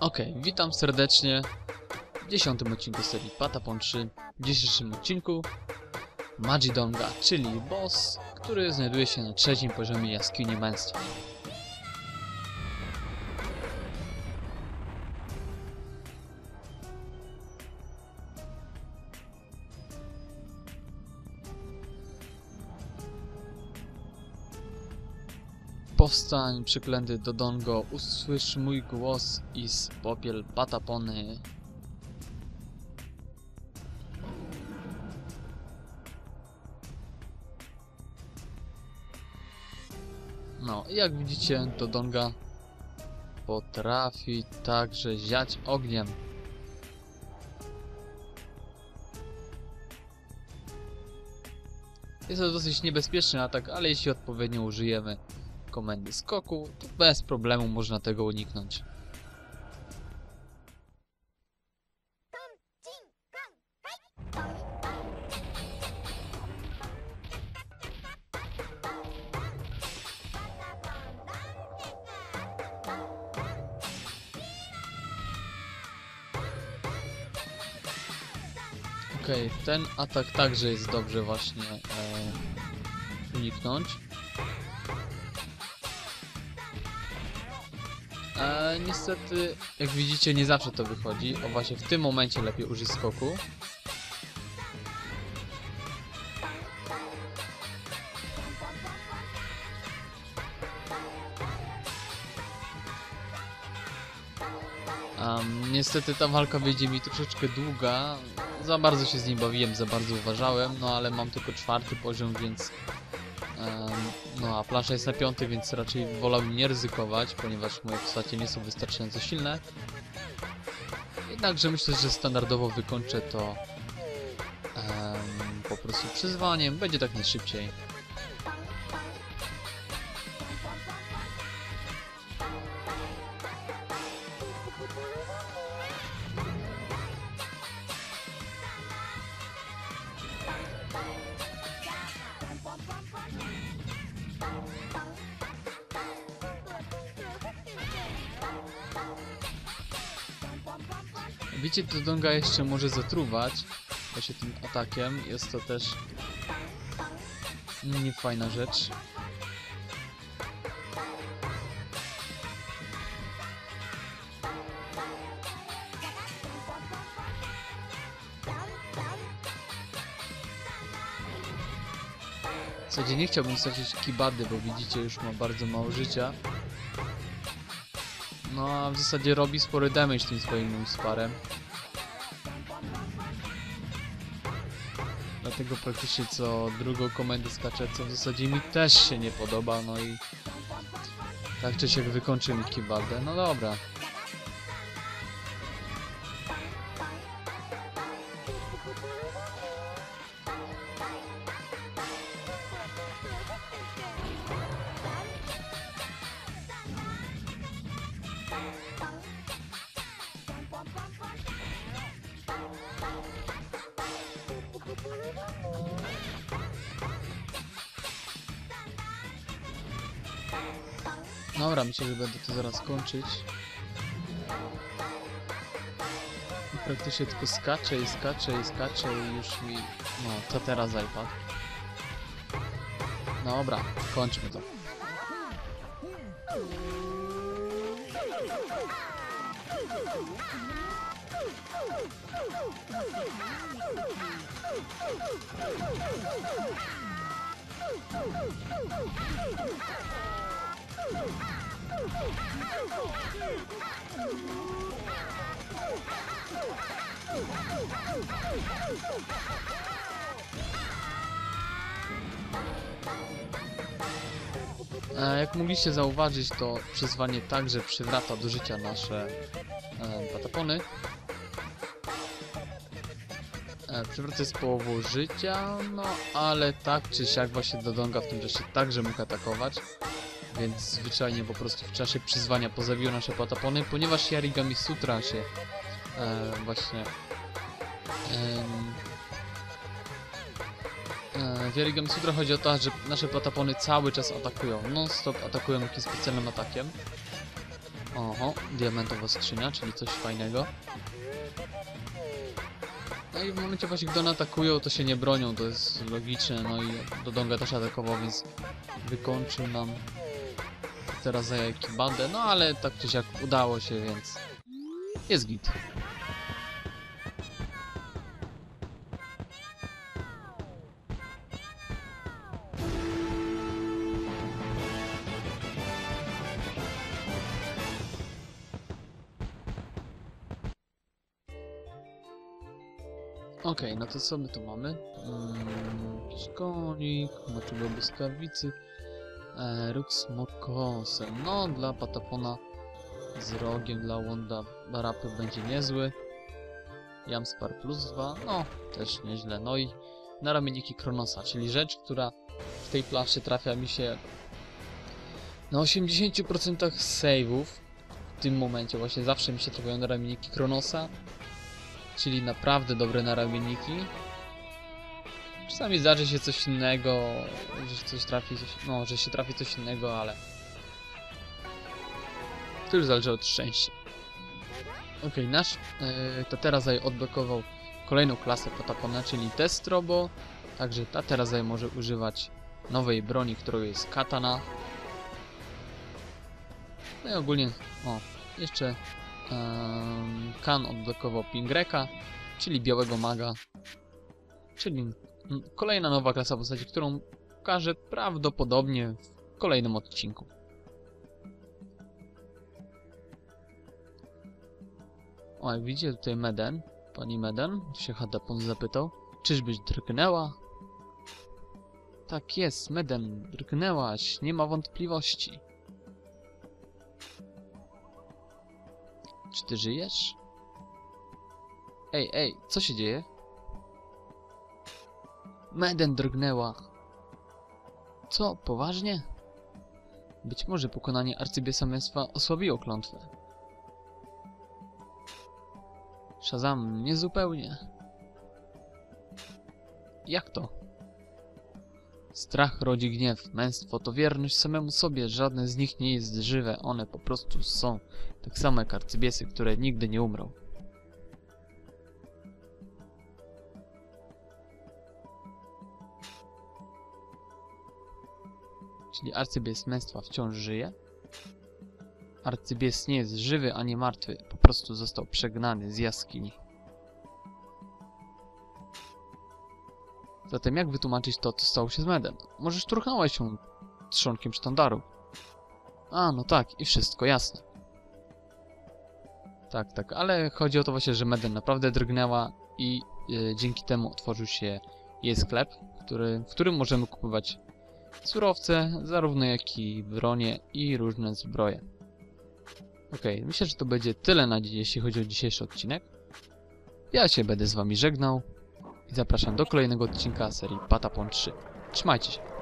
Okej, witam serdecznie w dziesiątym odcinku serii Patapon 3. W dzisiejszym odcinku Magidonga, czyli boss, który znajduje się na trzecim poziomie jaskini męstwa. Powstań, przyklęty Dodongo, usłysz mój głos i z popiel Patapony. No, jak widzicie, Dodonga potrafi także ziać ogniem. Jest to dosyć niebezpieczny atak, ale jeśli odpowiednio użyjemy komendy skoku, to bez problemu można tego uniknąć. Okej, ten atak także jest dobrze właśnie e, uniknąć. Niestety, jak widzicie, nie zawsze to wychodzi. O właśnie w tym momencie lepiej użyć skoku. Em, niestety ta walka wyjdzie mi troszeczkę długa. Za bardzo się z nim bawiłem, za bardzo uważałem, no ale mam tylko czwarty poziom, więc No a plansza jest na piąty, więc raczej wolałbym nie ryzykować, ponieważ moje postacie nie są wystarczająco silne. Jednakże myślę, że standardowo wykończę to em, po prostu przyzwaniem, będzie tak najszybciej. Wiecie, to Donga jeszcze może zatruwać właśnie tym atakiem. Jest to też nie fajna rzecz. W zasadzie nie chciałbym stracić Kibady, bo widzicie, już ma bardzo mało życia. No a w zasadzie robi spory damage tym swoim sparem. Dlatego praktycznie co drugą komendę skacze, co w zasadzie mi też się nie podoba, no i tak czy siak wykończy mi Kibadę. No dobra. Dobra, myślę, że będę to zaraz kończyć. I praktycznie tylko skaczę i skaczę i skaczę i już mi... No, co teraz iPad? Dobra, kończmy to. E, Jak mogliście zauważyć, to przyzwanie także przywraca do życia nasze e, patapony. E, przywraca z połową życia, no ale tak czy siak właśnie Dodonga w tym czasie także mógł atakować. Więc zwyczajnie po prostu w czasie przyzwania pozabił nasze patapony, ponieważ Yarigami Sutra się e, właśnie E, W Yarigami Sutra chodzi o to, że nasze patapony cały czas atakują, non-stop atakują jakimś specjalnym atakiem. Oho, diamentowa skrzynia, czyli coś fajnego. No i w momencie właśnie, gdy one atakują, to się nie bronią, to jest logiczne, no i Dodonga też atakował, więc wykończył nam teraz za jajki bandę, no ale tak czy siak udało się, więc jest git. Okej, no to co my tu mamy? Mm, jakiś konik, moczyło błyskawicy, e, róg z mokosem. No, dla Patapona z rogiem, dla Wanda Barapy będzie niezły. Jamspar plus 2, no, też nieźle. No i na ramienniki Kronosa, czyli rzecz, która w tej planszy trafia mi się na 80% save'ów. W tym momencie właśnie zawsze mi się trafiają na ramienniki Kronosa czyli naprawdę dobre naramienniki. Czasami zdarzy się coś innego, że się coś trafi, no, że się trafi coś innego, ale to już zależy od szczęścia. Okej, nasz yy, Taterazaj odblokował kolejną klasę Patapona, czyli Testrobo, także Taterazaj może używać nowej broni, którą jest Katana. No i ogólnie, o, jeszcze Ehm, Kan odblokował Pingreka, czyli białego maga, czyli kolejna nowa klasa postaci, którą pokażę prawdopodobnie w kolejnym odcinku. O, jak widzicie tutaj Meden, pani Meden, się Hadapon zapytał, czyżbyś drgnęła? Tak jest, Meden, drgnęłaś, nie ma wątpliwości. Czy ty żyjesz? Ej, ej, co się dzieje? Meden drgnęła. Co, poważnie? Być może pokonanie arcybiesamestwa osłabiło klątwę. Shazam, niezupełnie. Jak to? Strach rodzi gniew, męstwo to wierność samemu sobie, żadne z nich nie jest żywe, one po prostu są. Tak samo jak arcybiesy, które nigdy nie umrą. Czyli arcybies męstwa wciąż żyje? Arcybies nie jest żywy ani martwy, po prostu został przegnany z jaskini. Zatem jak wytłumaczyć to, co stało się z Medem? Może szturchnąłeś się trzonkiem sztandaru? A, no tak, i wszystko jasne. Tak, tak, ale chodzi o to właśnie, że Meden naprawdę drgnęła i e, dzięki temu otworzył się jej sklep, który, w którym możemy kupować surowce, zarówno jak i bronie i różne zbroje. Okej, myślę, że to będzie tyle na dziś, jeśli chodzi o dzisiejszy odcinek. Ja się będę z wami żegnał i zapraszam do kolejnego odcinka serii Patapon 3. Trzymajcie się.